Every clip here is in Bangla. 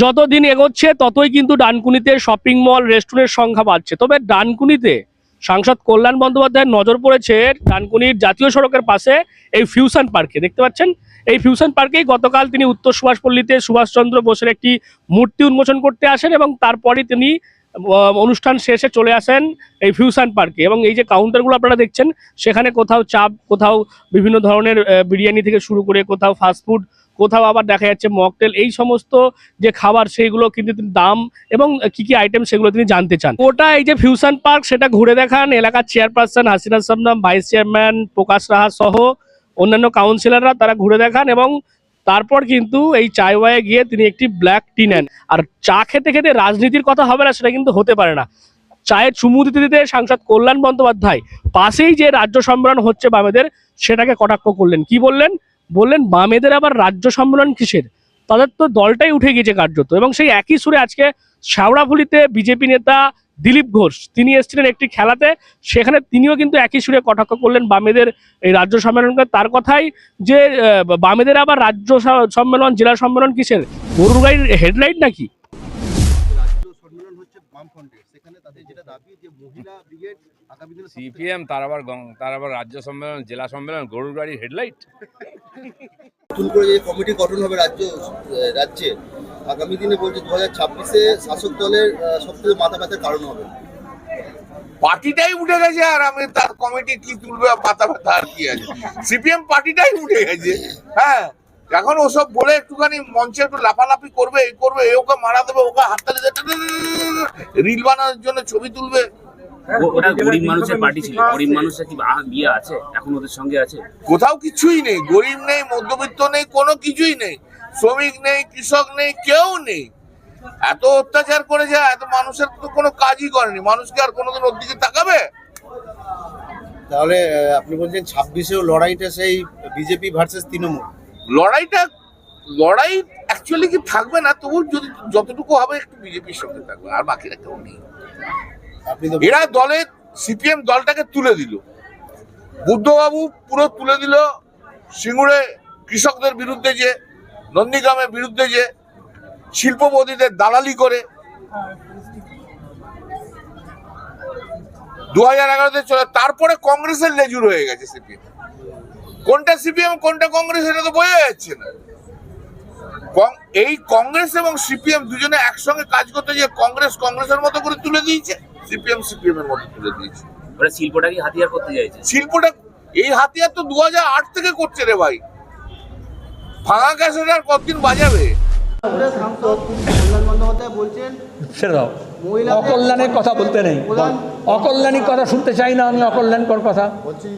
যত দিন এগোচ্ছে, ততই কিন্তু ডানকুনিতে শপিং মল রেস্টুরেন্টের সংখ্যা বাড়ছে। তবে ডানকুনিতে সাংসদ কল্যাণ বন্দ্যোপাধ্যায়ের নজর পড়েছে ডানকুনির জাতীয় সড়কের পাশে এই ফিউশন পার্কে দেখতে পাচ্ছেন? এই ফিউশন পার্কেই গতকাল তিনি উত্তর সুভাষপল্লীতে সুভাষচন্দ্র বোসের একটি মূর্তি উন্মোচন করতে আসেন এবং তারপরে তিনি অনুষ্ঠান শেষে চলে আসেন এই ফিউশন পার্কে এবং এই যে কাউন্টারগুলো আপনারা দেখছেন, সেখানে কোথাও চাপ, কোথাও বিভিন্ন ধরনের বিরিয়ানি থেকে শুরু করে কোথাও ফাস্টফুড কোথাও আবার দেখা যাচ্ছে মকটেল, এই সমস্ত যে খাবার সেইগুলো কিন্তু তিনি দাম এবং কি কি আইটেম সেগুলো তিনি জানতে চান। ওটা এই যে ফিউশন পার্ক সেটা ঘুরে দেখান, এলাকার চেয়ারপারসন হাসিনা সামনাম ভাইস চেয়ারম্যান প্রকাশ রাহা সহ অন্যান্য কাউন্সিলররা তারা ঘুরে দেখান এবং তারপর কিন্তু এই চায় ওয়ায়ে গিয়ে তিনি একটি ব্ল্যাক টি নেন। আর চা খেতে খেতে রাজনীতির কথা হবে না, সেটা কিন্তু হতে পারে না। চায়ের চুমু দিতে দিতে সাংসদ কল্যাণ বন্দ্যোপাধ্যায় পাশেই যে রাজ্য সম্মেলন হচ্ছে বামেদের, সেটাকে কটাক্ষ করলেন। কি বললেন? বললেন, বামেদের আবার রাজ্য সম্মেলন কিসের? তাদের তো দলটাই উঠে গিয়েছে কার্যত এবং সেই একই সুরে আজকে শাওড়াফুলিতে বিজেপি নেতা দিলীপ ঘোষ, তিনি এসেছিলেন একটি খেলাতে, সেখানে তিনিও কিন্তু একই সুরে কটাক্ষ করলেন বামেদের এই রাজ্য সম্মেলনকে। তার কথাই যে বামেদের আবার রাজ্য সম্মেলন, জেলা সম্মেলন কিসের? গরুর গাড়ির হেডলাইট নাকি? রাজ্য সম্মেলন হচ্ছে বামফ্রন্টের। সেখানে তাদের যেটা দাবি যে মহিলা ব্রিগেড আগামী দিনে সিপিএম তার আবার তার আবার রাজ্য সম্মেলন জেলা সম্মেলন গরুর গাড়ির হেডলাইট? নতুন করে যে কমিটি গঠন হবে রাজ্য রাজ্যে আগামী দিনে বলছে দু হাজার ছাব্বিশে শাসক দলের সব মাথা ব্যথার কারণ হবে। পার্টিটাই উঠে গেছে আর আমি তার কমিটি কি তুলবে আর পাতা ব্যথা আর কি আছে। সিপিএম পার্টিটাই উঠে গেছে। হ্যাঁ এখন ওসব বলে একটুখানি মঞ্চে একটু লাফালাফি করবে এই করবে এ ওকে মারা দেবে ওকে হাততালি দেবে রিল বানানোর জন্য ছবি তুলবে। ওটা গরিব মানুষের পার্টি ছিল। গরিব মানুষের কি বিয়ে আছে? এখন ওদের সঙ্গে আছে? কোথাও কিছুই নেই গরিব নেই মধ্যবিত্ত নেই কোনো কিছুই নেই। শ্রমিক নেই কৃষক নেই কেউ নেই। এত অত্যাচার করেছে এত মানুষের তো কোনো কাজই করেনি। মানুষ কি আর কোনোদিন ওর দিকে তাকাবে? তাহলে আপনি বলছেন ছাব্বিশেও লড়াইটা সেই বিজেপি ভার্সেস তৃণমূল। লড়াইটা লড়াই অ্যাকচুয়ালি কি থাকবে না? তবু যদি যতটুকু হবে একটু বিজেপির সঙ্গে থাকবে আর বাকিরা কেউ নেই। এরা দলে সিপিএম দলটাকে তুলে দিল। বুদ্ধবাবু পুরো তুলে দিল। সিঙ্গুরে কৃষকদের বিরুদ্ধে যে নন্দীগ্রামের বিরুদ্ধে যে শিল্পপতিদের দালালি করে। দু হাজার এগারোতে চলে তারপরে কংগ্রেসের লেজুর হয়ে গেছে সিপিএম। কোনটা সিপিএম কোনটা কংগ্রেস এটা তো বোঝা যাচ্ছে না। এই কংগ্রেস এবং সিপিএম দুজনে একসঙ্গে কাজ করতে গিয়ে কংগ্রেস কংগ্রেসের মতো করে তুলে দিয়েছে সিপিএম সিপিএম এর মতো তুলে দিয়েছে। ওরা শিল্পটা কি হাতিয়ার করতে চাইছে? শিল্পটা এই হাতিয়ার তো দু আট থেকে করছে রে ভাই। ভাঙা গ্যাসের আর কতদিন বাজাবে? অকল্যাণের কথা বলতে নেই। অকল্যাণীর কথা শুনতে চাই না আমি অকল্যাণকর কথা। বলছি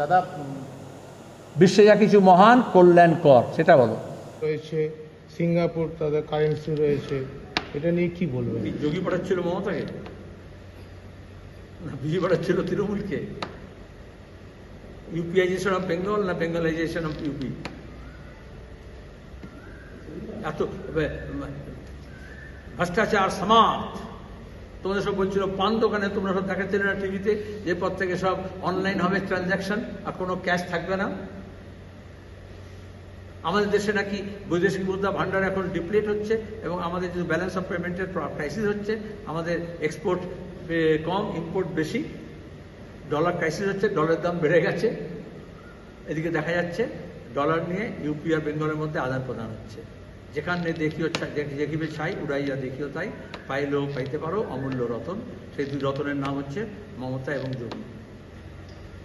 দাদা বিশ্বে যা কিছু মহান কল্যাণকর সেটা বলো। রয়েছে সিঙ্গাপুর তাদের কারেন্সি রয়েছে। এটা নিয়ে কি বলবেন যোগী পাঠাচ্ছিল মমতাকে? না বিজেপি পাঠাচ্ছিল তৃণমূলকে? ইউপিআইজেশন অফ বেঙ্গল না বেঙ্গলাইজেশন অফ ইউপি এত ভ্রষ্টাচার সমাজ। তোমাদের সব বলছিল পান দোকানে তোমরা সব দেখাচ্ছিলে না টিভিতে যে পর থেকে সব অনলাইন হবে ট্রানজ্যাকশন আর কোনো ক্যাশ থাকবে না? আমাদের দেশে নাকি বৈদেশিক মুদ্রা ভান্ডার এখন ডিপ্লেট হচ্ছে এবং আমাদের যে ব্যালেন্স অফ পেমেন্টের ক্রাইসিস হচ্ছে, আমাদের এক্সপোর্ট কম ইম্পোর্ট বেশি ডলার ক্রাইসিস হচ্ছে ডলারের দাম বেড়ে গেছে। এদিকে দেখা যাচ্ছে ডলার নিয়ে ইউপি আর বেঙ্গলের মধ্যে আদান প্রদান হচ্ছে। যেখানে দেখিও দেখিবে ছাই উড়াইয়া দেখিও তাই, পাইলেও পাইতে পারো, অমূল্য রতন। সেই দুই রতনের নাম হচ্ছে মমতা এবং যোগী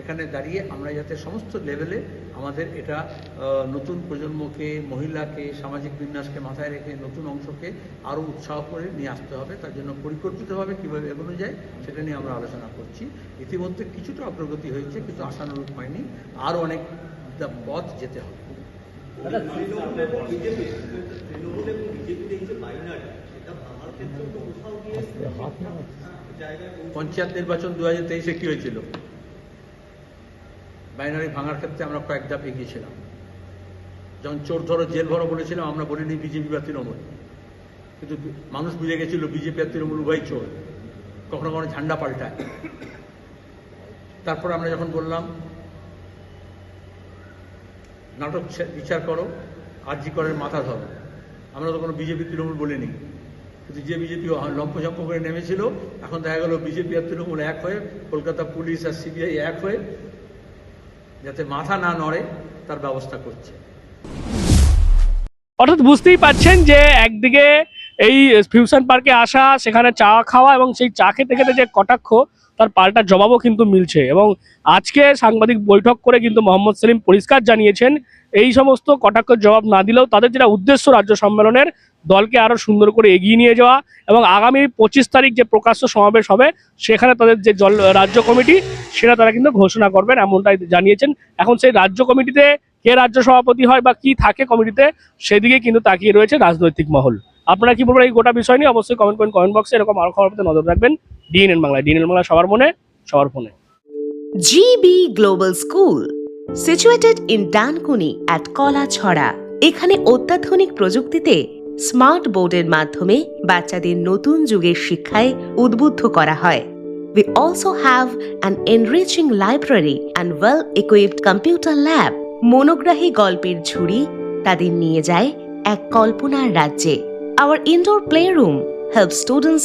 সেখানে দাঁড়িয়ে আমরা যাতে সমস্ত লেভেলে আমাদের এটা নতুন প্রজন্মকে মহিলাকে সামাজিক বিন্যাসকে মাথায় রেখে নতুন অংশকে আরও উৎসাহ করে নিয়ে আসতে হবে। তার জন্য পরিকল্পিতভাবে কীভাবে এগোনো যায় সেটা নিয়ে আমরা আলোচনা করছি। ইতিমধ্যে কিছুটা অগ্রগতি হয়েছে কিন্তু আশানুরূপ হয়নি। আরও অনেক দা- পথ যেতে হবে। পঞ্চায়েত নির্বাচন দু হাজার তেইশে কি হয়েছিল? বাইনারি ভাঙার ক্ষেত্রে আমরা কয়েক ধাপ এগিয়েছিলাম যখন চোর ধরো, জেল ভরো বলেছিলাম, আমরা বলিনি বিজেপি বা তৃণমূল। কিন্তু মানুষ বুঝে গেছিল, বিজেপি আর তৃণমূল উভয় চোর। কখনো কখনো ঝান্ডা পাল্টায়। তারপর আমরা যখন বললাম, নাটক বিচার করো আরজি করের মাথা ধরো। আমরা তো কোনো বিজেপি, তৃণমূল বলিনি। কিন্তু যে বিজেপি লম্পঝম্প করে নেমেছিল, এখন দেখা গেল বিজেপি আর তৃণমূল এক হয়ে, কলকাতা পুলিশ আর সিবিআই এক হয়ে যাতে মাথা না নড়ে, তার ব্যবস্থা করছে। অর্থাৎ বুঝতেই পাচ্ছেন যে একদিকে এই ফিউশন পার্কে আসা, সেখানে চা খাওয়া এবং সেই চা খেতে খেতে যে কটাক্ষ তার পাল্টা জবাবও কিন্তু মিলছে এবং আজকে সাংবাদিক বৈঠক করে কিন্তু মোহাম্মদ সেলিম পরিষ্কার জানিয়েছেন, এই সমস্ত কটাক্ষের জবাব না দিলেও তাদের যেটা উদ্দেশ্য রাজ্য সম্মেলনের, দলকে আরও সুন্দর করে এগিয়ে নিয়ে যাওয়া এবং আগামী পঁচিশ তারিখ যে প্রকাশ্য সমাবেশ হবে, সেখানে তাদের যে জল, রাজ্য কমিটি, সেটা তারা কিন্তু ঘোষণা করবেন এমনটাই জানিয়েছেন। এখন সেই রাজ্য কমিটিতে কে রাজ্য সভাপতি হয় বা কি থাকে কমিটিতে, সেদিকে কিন্তু তাকিয়ে রয়েছে রাজনৈতিক মহল। আপনারা কি বলবেন এই গোটা বিষয় নিয়ে? অবশ্যই কমেন্ট করেন কমেন্ট বক্সে এরকম আরও খবর নজর রাখবেন। ডিএনএন বাংলায় ডিএনএন বাংলা সবার মনে সবার ফোনে GB Global School, situated in Dankuni at Kolachhara. এখানে অত্যাধুনিক প্রযুক্তিতে স্মার্ট বোর্ডের মাধ্যমে বাচ্চাদের নতুন যুগের শিক্ষায় উদ্বুদ্ধ করা হয় We also have an enriching library and well-equipped computer lab. মনোগ্রাহী গল্পের ঝুড়ি তাদের নিয়ে যায় এক কল্পনার রাজ্যে Our indoor playroom helps students